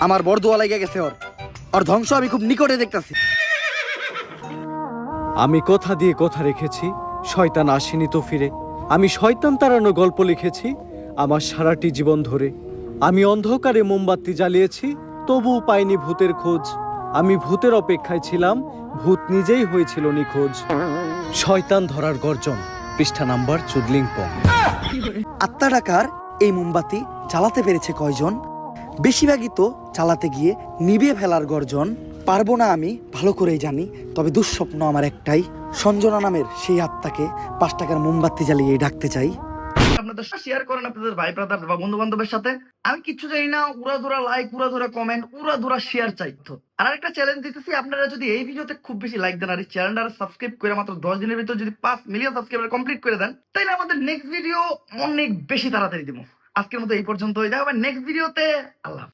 আমার বড়দোয়া লেগে গেছে ওর। ওর ধ্বংস আমি খুব নিকটে দেখতাছি। আমি কথা দিয়ে কথা রেখেছি শয়তান আসেনি তো ফিরে। আমি শয়তান তাড়ানো গল্প লিখেছি আমার সারাটি জীবন ধরে। আমি অন্ধকারে মোমবাতি জ্বালিয়েছি তবুও পাইনি ভূতের খোঁজ। আমি ভূতের অপেক্ষায় ছিলাম ভূত নিজেই হয়েছিল নিখোঁজ। শয়তান ধরার গর্জন পৃষ্ঠা নাম্বার চুদলিংপং। আত্মা ডাকার এই মোমবাতি চালাতে পেরেছে কয়জন? বেশিরভাগই তো চালাতে গিয়ে নিভে ফেলার গর্জন। পারব না আমি, ভালো করেই জানি, তবে দুঃস্বপ্ন আমার একটাই, সঞ্জনা নামের সেই আত্মাকে পাঁচ টাকার মোমবাতি জ্বালিয়ে ডাকতে চাই। আপনাদের শেয়ার করেন আপনাদের ভাই ব্রাদার বা বন্ধু বান্ধবের সাথে। আমি কিচ্ছু জানি না, উড়া লাইক উড়া ধরা কমেন্ট উড়া ধরা শেয়ার চাইতো আর একটা চ্যালেঞ্জ দিতেছি, আপনারা যদি এই ভিডিওতে খুব বেশি লাইক দেন আর এই চ্যানেলটা সাবস্ক্রাইব করে মাত্র দশ দিনের ভিতর যদি পাঁচ মিলিয়ন সাবস্ক্রাইবার কমপ্লিট করে দেন, তাহলে আমাদের নেক্সট ভিডিও অনেক বেশি তাড়াতাড়ি দিব। আজকের মতো এই পর্যন্ত হয়ে যাবে নেক্সট ভিডিওতে আল্লাহ।